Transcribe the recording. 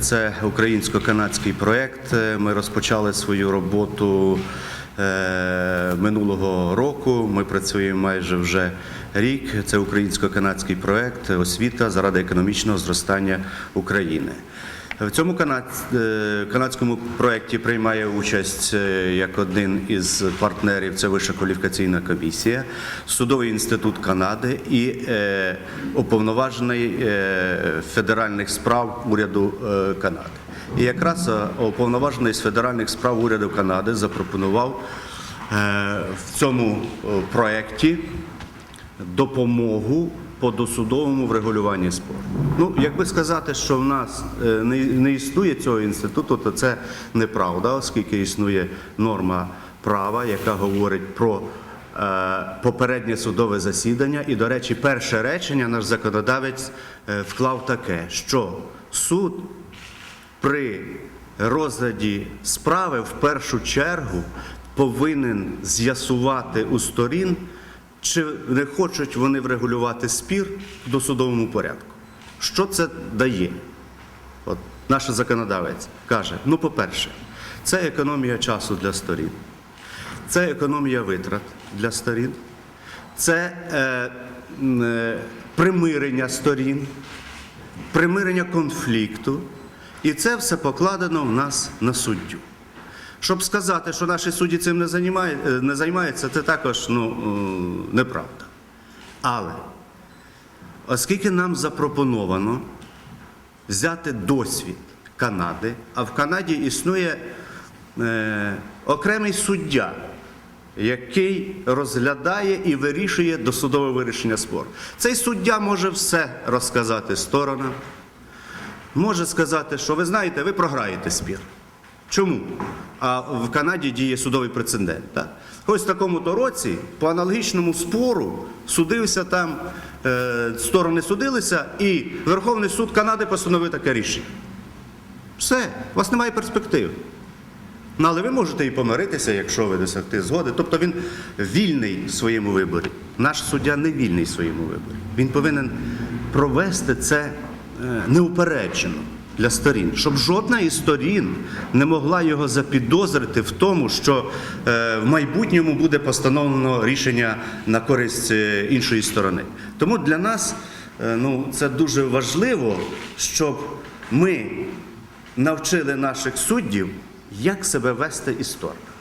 Це українсько-канадський проєкт. Ми розпочали свою роботу е, минулого року. Ми працюємо майже вже рік. Це українсько-канадський проєкт освіта заради економічного зростання України. В цьому е, канадському проєкті приймає участь е, як один із партнерів це Вища кваліфікаційна комісія, Судовий інститут Канади і е, уповноважений федеральних справ уряду Канади. І якраз уповноважений з федеральних справ уряду Канади запропонував в цьому проєкті допомогу по досудовому врегулюванні спору. Ну, якби сказати, що в нас е, не, не існує цього інституту, то це неправда, оскільки існує норма права, яка говорить про е, попереднє судове засідання. І, до речі, перше речення наш законодавець е, вклав таке, що суд при розгляді справи в першу чергу повинен з'ясувати у сторін, чи не хочуть вони врегулювати спір в досудовому порядку. Що це дає? От наш законодавець каже: ну, по-перше, це економія часу для сторін, це економія витрат для сторін, це е, е, примирення сторін, примирення конфлікту, і це все покладено в нас на суддю. Щоб сказати, що наші судді цим не, займає- е, не займаються, це також ну, е, неправда. Але оскільки нам запропоновано взяти досвід Канади, а в Канаді існує е, окремий суддя, який розглядає і вирішує досудове вирішення спору. Цей суддя може все розказати сторонам, може сказати, що ви знаєте, ви програєте спір. Чому? А в Канаді діє судовий прецедент. Так? Ось в такому-то році по аналогічному спору судився там, е, сторони судилися, і Верховний суд Канади постановив таке рішення. Все, у вас немає перспектив. Ну, але ви можете і помиритися, якщо ви досягти згоди. Тобто він вільний в своєму виборі. Наш суддя не вільний в своєму виборі. Він повинен провести це е, неупереджено для сторін, щоб жодна із сторін не могла його запідозрити в тому, що е, в майбутньому буде постановлено рішення на користь е, іншої сторони. Тому для нас е, ну, це дуже важливо, щоб ми навчили наших суддів, як себе вести сторонами.